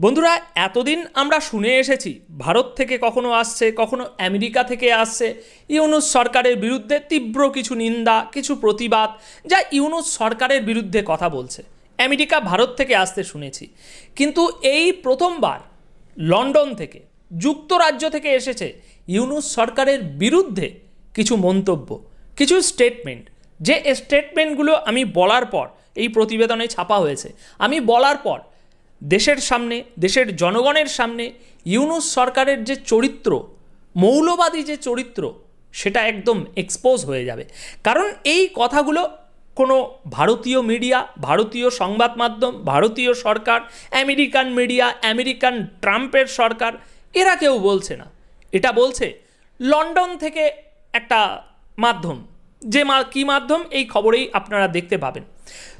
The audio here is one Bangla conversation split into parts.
বন্ধুরা, এতদিন আমরা শুনে এসেছি, ভারত থেকে কখনো আসছে, কখনো আমেরিকা থেকে আসছে। ইউনুস সরকারের বিরুদ্ধে তীব্র কিছু নিন্দা, কিছু প্রতিবাদ, যা ইউনুস সরকারের বিরুদ্ধে কথা বলছে। আমেরিকা ভারত থেকে আসতে শুনেছি। কিন্তু এই প্রথমবার লন্ডন থেকে, যুক্তরাজ্য থেকে এসেছে ইউনুস সরকারের বিরুদ্ধে কিছু মন্তব্য, কিছু স্টেটমেন্ট যে স্টেটমেন্টগুলো আমি বলার পর, এই প্রতিবেদনে ছাপা হয়েছে। আমি বলার পর দেশের সামনে, দেশের জনগণের সামনে ইউনুস সরকারের যে চরিত্র, মৌলবাদী যে চরিত্র, সেটা একদম এক্সপোজ হয়ে যাবে। কারণ এই কথাগুলো কোনো ভারতীয় মিডিয়া ভারতীয় সংবাদ মাধ্যম, ভারতীয় সরকার, আমেরিকান মিডিয়া আমেরিকান ট্রাম্পের সরকার, এরা কেউ বলছে না। এটা বলছে লন্ডন থেকে একটা মাধ্যম। যে মা, কী মাধ্যম? এই খবরেই আপনারা দেখতে পাবেন।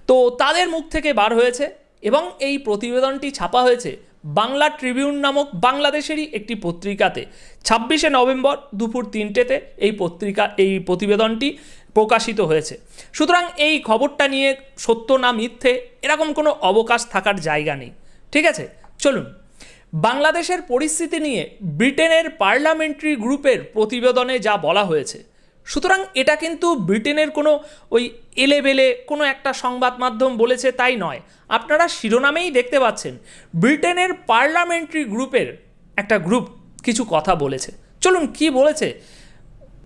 তো তাদের মুখ থেকে বার হয়েছে এবং এই প্রতিবেদনটি ছাপা হয়েছে বাংলা ট্রিবিউন নামক বাংলাদেশেরই একটি পত্রিকাতে। ছাব্বিশে নভেম্বর দুপুর তিনটেতে এই পত্রিকা, এই প্রতিবেদনটি প্রকাশিত হয়েছে। সুতরাং এই খবরটা নিয়ে সত্য না মিথ্যে এরকম কোনো অবকাশ থাকার জায়গা নেই। ঠিক আছে? চলুন। বাংলাদেশের পরিস্থিতি নিয়ে ব্রিটেনের পার্লামেন্টারি গ্রুপের প্রতিবেদনে যা বলা হয়েছে সুতরাং এটা কিন্তু ব্রিটেনের কোনো ওই এলেবেলে কোনো একটা সংবাদ মাধ্যম বলেছে তাই নয়। আপনারা শিরোনামেই দেখতে পাচ্ছেন, ব্রিটেনের পার্লামেন্টারি গ্রুপের একটা গ্রুপ কিছু কথা বলেছে। চলুন কি বলেছে?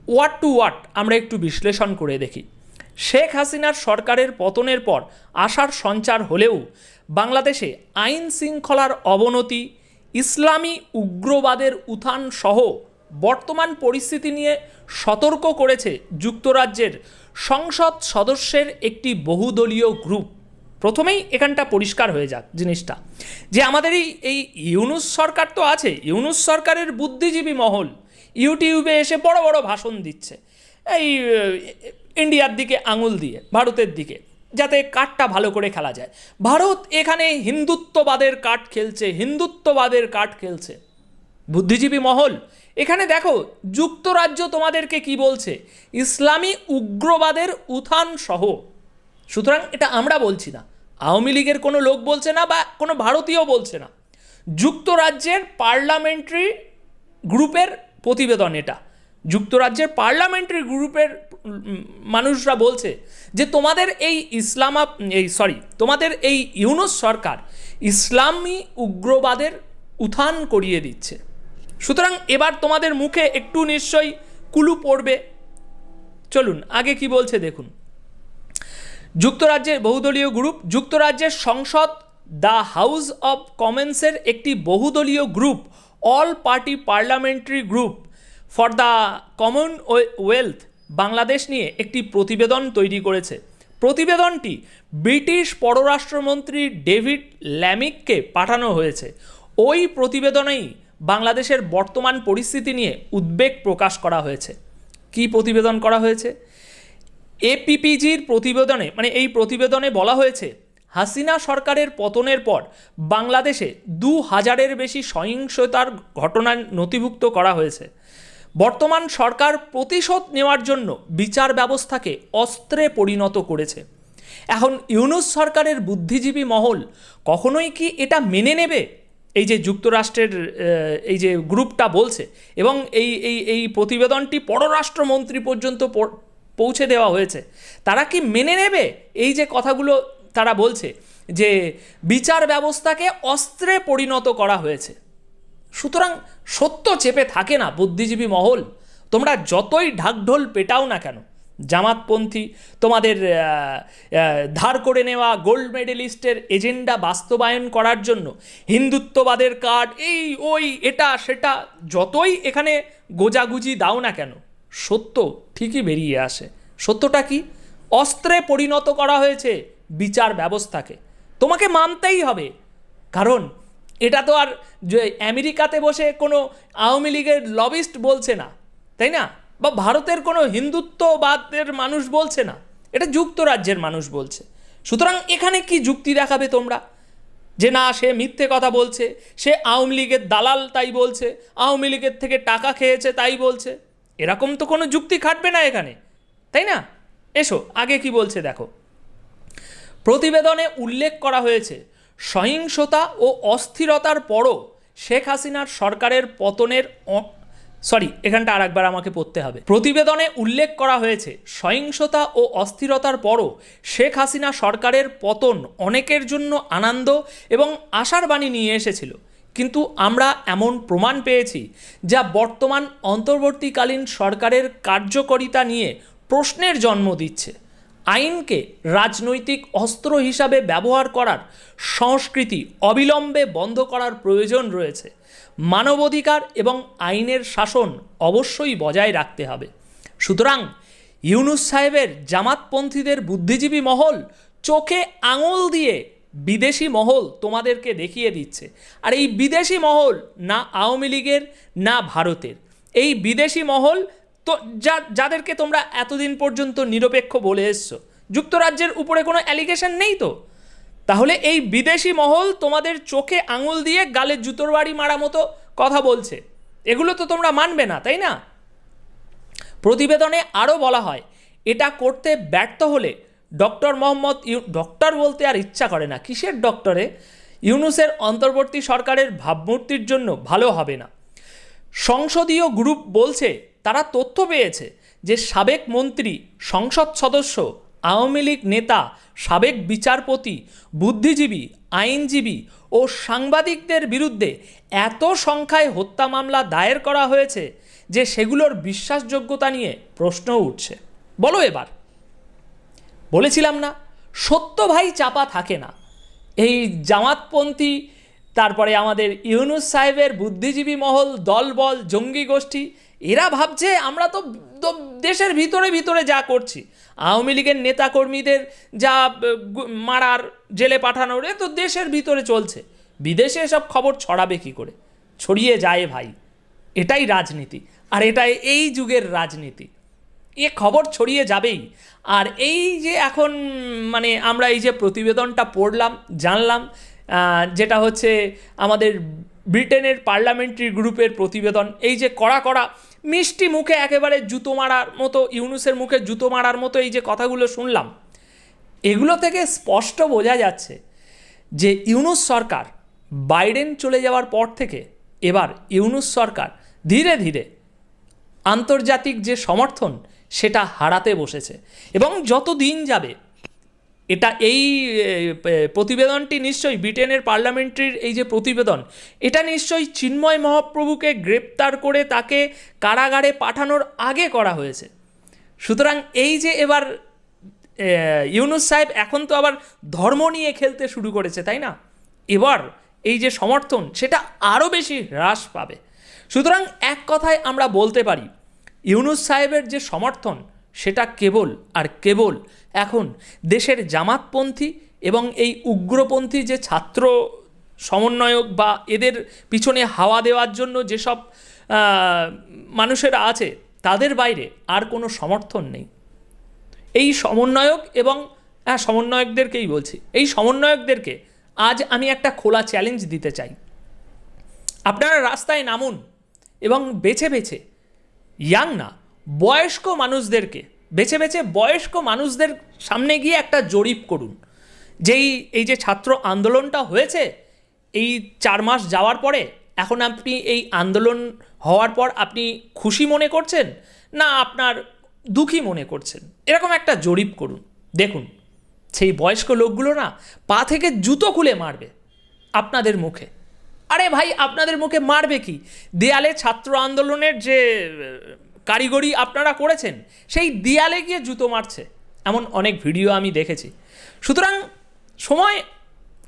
ওয়াট টু ওয়াট আমরা একটু বিশ্লেষণ করে দেখি। শেখ হাসিনার সরকারের পতনের পর আশার সঞ্চার হলেও বাংলাদেশে আইন শৃঙ্খলার অবনতি, ইসলামী উগ্রবাদের উত্থান সহ বর্তমান পরিস্থিতি নিয়ে সতর্ক করেছে যুক্তরাজ্যের সংসদ সদস্যের একটি বহুদলীয় গ্রুপ। প্রথমেই এখানটা পরিষ্কার হয়ে যাক জিনিসটা। যে আমাদের এই এই ইউনুস সরকার তো আছে, ইউনুস সরকারের বুদ্ধিজীবী মহল ইউটিউবে এসে বড় বড় ভাষণ দিচ্ছে। এই ইন্ডিয়ার দিকে আঙুল দিয়ে, ভারতের দিকে, যাতে কাঠটা ভালো করে খেলা যায়। ভারত এখানে হিন্দুত্ববাদের কাঠ খেলছে, হিন্দুত্ববাদের কাঠ খেলছে। বুদ্ধিজীবী মহল। এখানে দেখো, যুক্তরাজ্য তোমাদেরকে কি বলছে? ইসলামী উগ্রবাদের উত্থান সহ সুতরাং এটা আমরা বলছি না। আওয়ামী লীগের কোনো লোক বলছে না বা কোনো ভারতীয় বলছে না। যুক্তরাজ্যের পার্লামেন্টারি গ্রুপের প্রতিবেদন এটা। যুক্তরাজ্যের পার্লামেন্টারি গ্রুপের মানুষরা বলছে যে তোমাদের এই ইসলামা এই, সরি, তোমাদের এই ইউনুস সরকার ইসলামী উগ্রবাদের উত্থান করিয়ে দিচ্ছে। সুতরাং এবার তোমাদের মুখে একটু নিশ্চয়ই কুলু পড়বে। চলুন, আগে কি বলছে দেখুন। যুক্তরাজ্যের বহুদলীয় গ্রুপ, যুক্তরাজ্যের সংসদ দ্য হাউস অব কমন্সের একটি বহুদলীয় group, all party parliamentary group for the Commonwealth Bangladesh নিয়ে একটি প্রতিবেদন তৈরি করেছে। প্রতিবেদনটি ব্রিটিশ পররাষ্ট্রমন্ত্রী ডেভিড ল্যামিককে পাঠানো হয়েছে। ওই প্রতিবেদনেই বাংলাদেশের বর্তমান পরিস্থিতি নিয়ে উদ্বেগ প্রকাশ করা হয়েছে। কি প্রতিবেদন করা হয়েছে? এপিপিজির প্রতিবেদনে মানে এই প্রতিবেদনে বলা হয়েছে, হাসিনা সরকারের পতনের পর বাংলাদেশে দু হাজারের বেশি সহিংসতার ঘটনা নথিভুক্ত করা হয়েছে। বর্তমান সরকার প্রতিশোধ নেওয়ার জন্য বিচার ব্যবস্থাকে অস্ত্রে পরিণত করেছে। এখন ইউনুস সরকারের বুদ্ধিজীবী মহল কখনোই কি এটা মেনে নেবে? এই যে যুক্তরাষ্ট্রের এই যে গ্রুপটা বলছে, এবং এই এই এই প্রতিবেদনটি পররাষ্ট্রমন্ত্রী পর্যন্ত পৌঁছে দেওয়া হয়েছে, তারা কি মেনে নেবে এই যে কথাগুলো তারা বলছে, যে বিচার ব্যবস্থাকে অস্ত্রে পরিণত করা হয়েছে? সুতরাং সত্য চেপে থাকে না বুদ্ধিজীবী মহল। তোমরা যতই ঢাকঢোল পেটাও না কেন জামাতপন্থী তোমাদের ধার করে নেওয়া গোল্ড মেডেলিস্টের এজেন্ডা বাস্তবায়ন করার জন্য হিন্দুত্ববাদের কার্ড এই, ওই, এটা, সেটা, যতই এখানে গোজাগুজি দাও না কেন, সত্য ঠিকই বেরিয়ে আসে। সত্যটা কি? অস্ত্রে পরিণত করা হয়েছে বিচার ব্যবস্থাকে। তোমাকে মানতেই হবে। কারণ এটা তো আর যে আমেরিকাতে বসে কোনো আওয়ামী লীগের লবিস্ট বলছে না, তাই না? বা ভারতের কোনো হিন্দুত্ববাদের মানুষ বলছে না। এটা যুক্তরাজ্যের মানুষ বলছে। সুতরাং এখানে কি যুক্তি দেখাবে তোমরা? যে না, সে মিথ্যে কথা বলছে, সে আওয়ামী লীগের দালাল তাই বলছে, আওয়ামী লীগের থেকে টাকা খেয়েছে তাই বলছে। এরকম তো কোনো যুক্তি খাটবে না এখানে, তাই না? এসো, আগে কি বলছে দেখো। প্রতিবেদনে উল্লেখ করা হয়েছে, সহিংসতা ও অস্থিরতার পরও শেখ হাসিনার সরকারের পতনের সরি এখানটা আর একবার আমাকে পড়তে হবে। প্রতিবেদনে উল্লেখ করা হয়েছে, সহিংসতা ও অস্থিরতার পরও শেখ হাসিনা সরকারের পতন অনেকের জন্য আনন্দ এবং আশার বাণী নিয়ে এসেছিল। কিন্তু আমরা এমন প্রমাণ পেয়েছি যা বর্তমান অন্তর্বর্তীকালীন সরকারের কার্যকরিতা নিয়ে প্রশ্নের জন্ম দিচ্ছে। আইনকে রাজনৈতিক অস্ত্র হিসাবে ব্যবহার করার সংস্কৃতি অবিলম্বে বন্ধ করার প্রয়োজন রয়েছে। মানবাধিকার এবং আইনের শাসন অবশ্যই বজায় রাখতে হবে। সুতরাং ইউনুস সাহেবের জামাতপন্থীদের বুদ্ধিজীবী মহল চোখে আঙুল দিয়ে বিদেশি মহল তোমাদেরকে দেখিয়ে দিচ্ছে। আর এই বিদেশি মহল না আওয়ামী লীগের, না ভারতের। এই বিদেশি মহল তো যা, যাদেরকে তোমরা এতদিন পর্যন্ত নিরপেক্ষ বলে এসছো, যুক্তরাজ্যের উপরে কোনো অ্যালিগেশন নেই তো? তাহলে এই বিদেশি মহল তোমাদের চোখে আঙুল দিয়ে গালে জুতোর বাড়ি মারা মতো কথা বলছে। এগুলো তো তোমরা মানবে না, তাই না? প্রতিবেদনে আরও বলা হয়, এটা করতে ব্যর্থ হলে ডক্টর মোহাম্মদ ইউ, ডক্টর বলতে আর ইচ্ছা করে না। কিসের ডক্টরে? ইউনুসের অন্তর্বর্তী সরকারের ভাবমূর্তির জন্য ভালো হবে না। সংসদীয় গ্রুপ বলছে তারা তথ্য পেয়েছে যে সাবেক মন্ত্রী, সংসদ সদস্য, আওয়ামী লীগ নেতা, সাবেক বিচারপতি, বুদ্ধিজীবী, আইনজীবী ও সাংবাদিকদের বিরুদ্ধে এত সংখ্যায় হত্যা মামলা দায়ের করা হয়েছে যে সেগুলোর বিশ্বাসযোগ্যতা নিয়ে প্রশ্ন উঠছে। বলো এবার। বলেছিলাম না, সত্য ভাই চাপা থাকে না। এই জামাতপন্থী তারপরে আমাদের ইউনুস সাহেবের বুদ্ধিজীবী মহল, দলবল, জঙ্গি গোষ্ঠী, এরা ভাবছে আমরা তো দেশের ভিতরে ভিতরে যা করছি। আওয়ামী লীগের নেতাকর্মীদের যা মারার, জেলে পাঠানোর, এ তো দেশের ভিতরে চলছে। বিদেশে এসব খবর ছড়াবে কী করে? ছড়িয়ে যায় ভাই। এটাই রাজনীতি। আর এটাই এই যুগের রাজনীতি। এ খবর ছড়িয়ে যাবেই। আর এই যে এখন মানে আমরা এই যে প্রতিবেদনটা পড়লাম, জানলাম যেটা হচ্ছে আমাদের ব্রিটেনের পার্লামেন্টারি গ্রুপের প্রতিবেদন। এই যে কড়া কড়া, মিষ্টি মুখে একেবারে জুতো মারার মতো, ইউনুসের মুখে জুতো মারার মতো এই যে কথাগুলো শুনলাম, এগুলো থেকে স্পষ্ট বোঝা যাচ্ছে যে ইউনুস সরকার বাইডেন চলে যাওয়ার পর থেকে এবার ইউনুস সরকার ধীরে ধীরে আন্তর্জাতিক যে সমর্থন, সেটা হারাতে বসেছে। এবং যত দিন যাবে এটা এই প্রতিবেদনটি নিশ্চয়ই ব্রিটেনের পার্লামেন্টারির এই যে প্রতিবেদন, এটা নিশ্চয়ই চিন্ময় মহাপ্রভুকে গ্রেপ্তার করে তাকে কারাগারে পাঠানোর আগে করা হয়েছে। সুতরাং এই যে এবার ইউনুস সাহেব এখন তো আবার ধর্ম নিয়ে খেলতে শুরু করেছে, তাই না? এবার এই যে সমর্থন, সেটা আরও বেশি হ্রাস পাবে। সুতরাং এক কথায় আমরা বলতে পারি, ইউনুস সাহেবের যে সমর্থন সেটা কেবল আর কেবল এখন দেশের জামাতপন্থী এবং এই উগ্রপন্থী যে ছাত্র সমন্বয়ক বা এদের পিছনে হাওয়া দেওয়ার জন্য যেসব মানুষেরা আছে, তাদের বাইরে আর কোনো সমর্থন নেই। এই সমন্বয়ক এবং হ্যাঁ সমন্বয়কদেরকেই বলছি, এই সমন্বয়কদেরকে আজ আমি একটা খোলা চ্যালেঞ্জ দিতে চাই। আপনারা রাস্তায় নামুন এবং বেছে বেছে, ইয়াং না বয়স্ক মানুষদেরকে, বেছে বেছে বয়স্ক মানুষদের সামনে গিয়ে একটা জরিপ করুন। যেই, এই যে ছাত্র আন্দোলনটা হয়েছে, এই চার মাস যাওয়ার পরে এখন আপনি এই আন্দোলন হওয়ার পর আপনি খুশি মনে করছেন, না আপনার দুঃখী মনে করছেন? এরকম একটা জরিপ করুন। দেখুন, সেই বয়স্ক লোকগুলো না পা থেকে জুতো খুলে মারবে আপনাদের মুখে। আরে ভাই, আপনাদের মুখে মারবে কি? দেয়ালে ছাত্র আন্দোলনের যে কারিগরি আপনারা করেছেন, সেই দেয়ালে গিয়ে জুতো মারছে, এমন অনেক ভিডিও আমি দেখেছি। সুতরাং সময়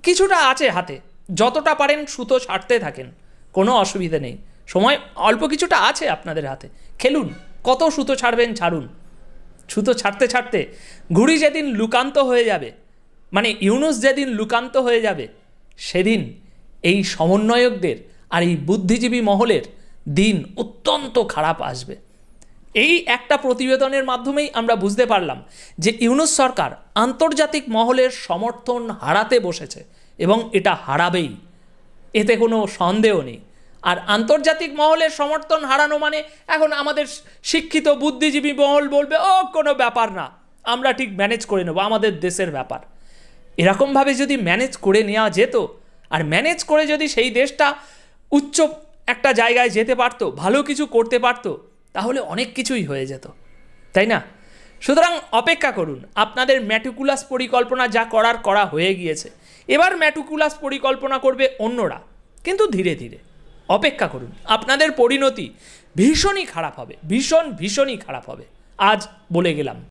কিছুটা আছে হাতে, যতটা পারেন সুতো ছাড়তে থাকেন, কোনো অসুবিধা নেই। সময় অল্প কিছুটা আছে আপনাদের হাতে, খেলুন, কত সুতো ছাড়বেন ছাড়ুন। সুতো ছাড়তে ছাড়তে ঘুড়ি যেদিন লুকান্ত হয়ে যাবে মানে ইউনুস যেদিন লুকান্ত হয়ে যাবে, সেদিন এই সমন্বয়কদের আর এই বুদ্ধিজীবী মহলের দিন অত্যন্ত খারাপ আসবে। এই একটা প্রতিবেদনের মাধ্যমেই আমরা বুঝতে পারলাম যে ইউনুস সরকার আন্তর্জাতিক মহলের সমর্থন হারাতে বসেছে এবং এটা হারাবেই। এতে কোনো সন্দেহ নেই। আর আন্তর্জাতিক মহলের সমর্থন হারানো মানে এখন আমাদের শিক্ষিত বুদ্ধিজীবী মহল বলবে, ও, কোনো ব্যাপার না। আমরা ঠিক ম্যানেজ করে নেব, আমাদের দেশের ব্যাপার। এরকমভাবে যদি ম্যানেজ করে নেওয়া যেত, আর ম্যানেজ করে যদি সেই দেশটা উচ্চ একটা জায়গায় যেতে পারতো, ভালো কিছু করতে পারতো তাহলে অনেক কিছুই হয়ে যেত। তাই না? সুতরাং অপেক্ষা করুন, আপনাদের ম্যাটুকুলাস পরিকল্পনা যা করার করা হয়ে গিয়েছে। এবার ম্যাটুকুলাস পরিকল্পনা করবে অন্যরা, কিন্তু ধীরে ধীরে। অপেক্ষা করুন, আপনাদের পরিণতি ভীষণই খারাপ হবে, ভীষণ ভীষণই খারাপ হবে। আজ বলে গেলাম।